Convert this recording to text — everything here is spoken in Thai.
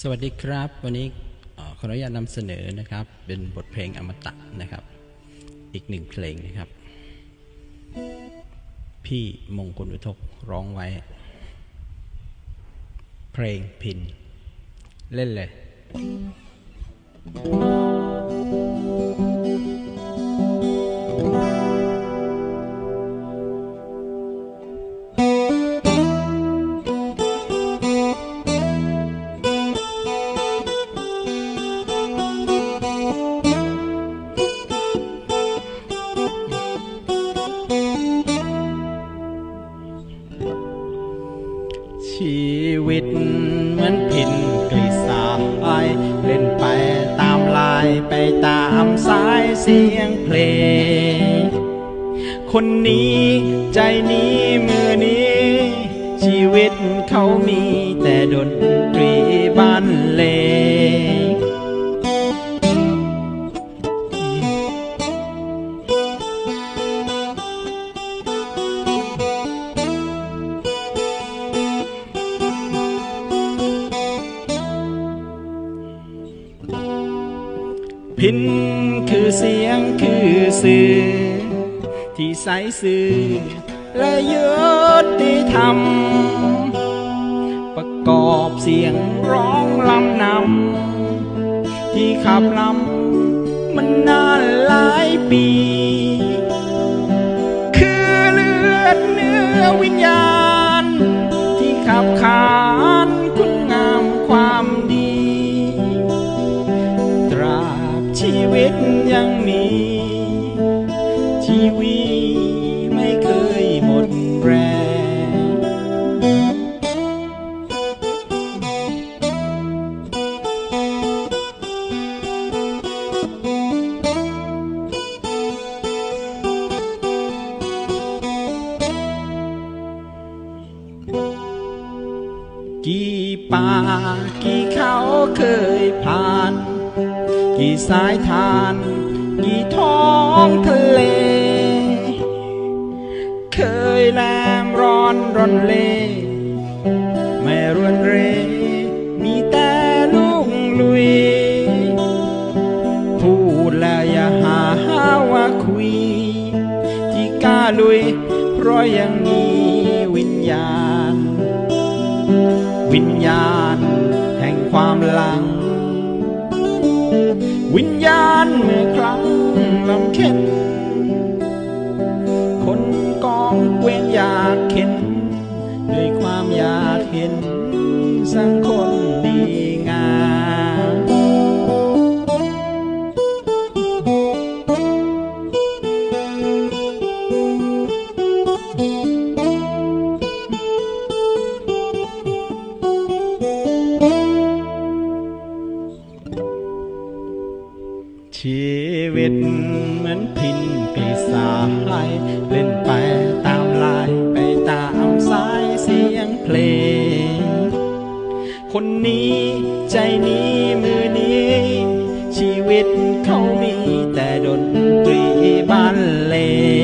สวัสดีครับ วันนี้ขออนุญาตนำเสนอนะครับ เป็นบทเพลงอมตะนะครับ อีกหนึ่งเพลงนะครับ พี่มงคลอุทกร้องไว้ เพลงพิน เล่นเลย เหมือนพินกลิสายเล่นไปตามลายไปตามสายเสียงเพลง คนนี้ใจนี้มือนี้ ชีวิตเขามีแต่ดน พินคือเสียงคือสื่อ ที่ใสสื่อและยุติธรรม ประกอบเสียงร้องลำนำ ที่ขับลำมันนานหลายปี คือเลือดเนื้อวิญญาณ วิตไม่เคยหมดแรงกี่ป่ากี่เขาเคยผ่าน กี่สายทาน กี่ท้องทะเล ยแลมร้อนร่อนเลไม่รวนเร มีแต่ลุงลุย พูดแล้วอย่าหาว่าคุย ที่กล้าลุย เพราะยังมีวิญญาณ วิญญาณแห่งความหลัง วิญญาณเมื่อครั้งลำเข็นคน ชีวิตเหมือนพินปีศาจเล่นไปตามลายไปตามสายเสียงเพลง คนนี้ใจนี้มือนี้ ชีวิตเขามีแต่ดนตรีบ้านเลง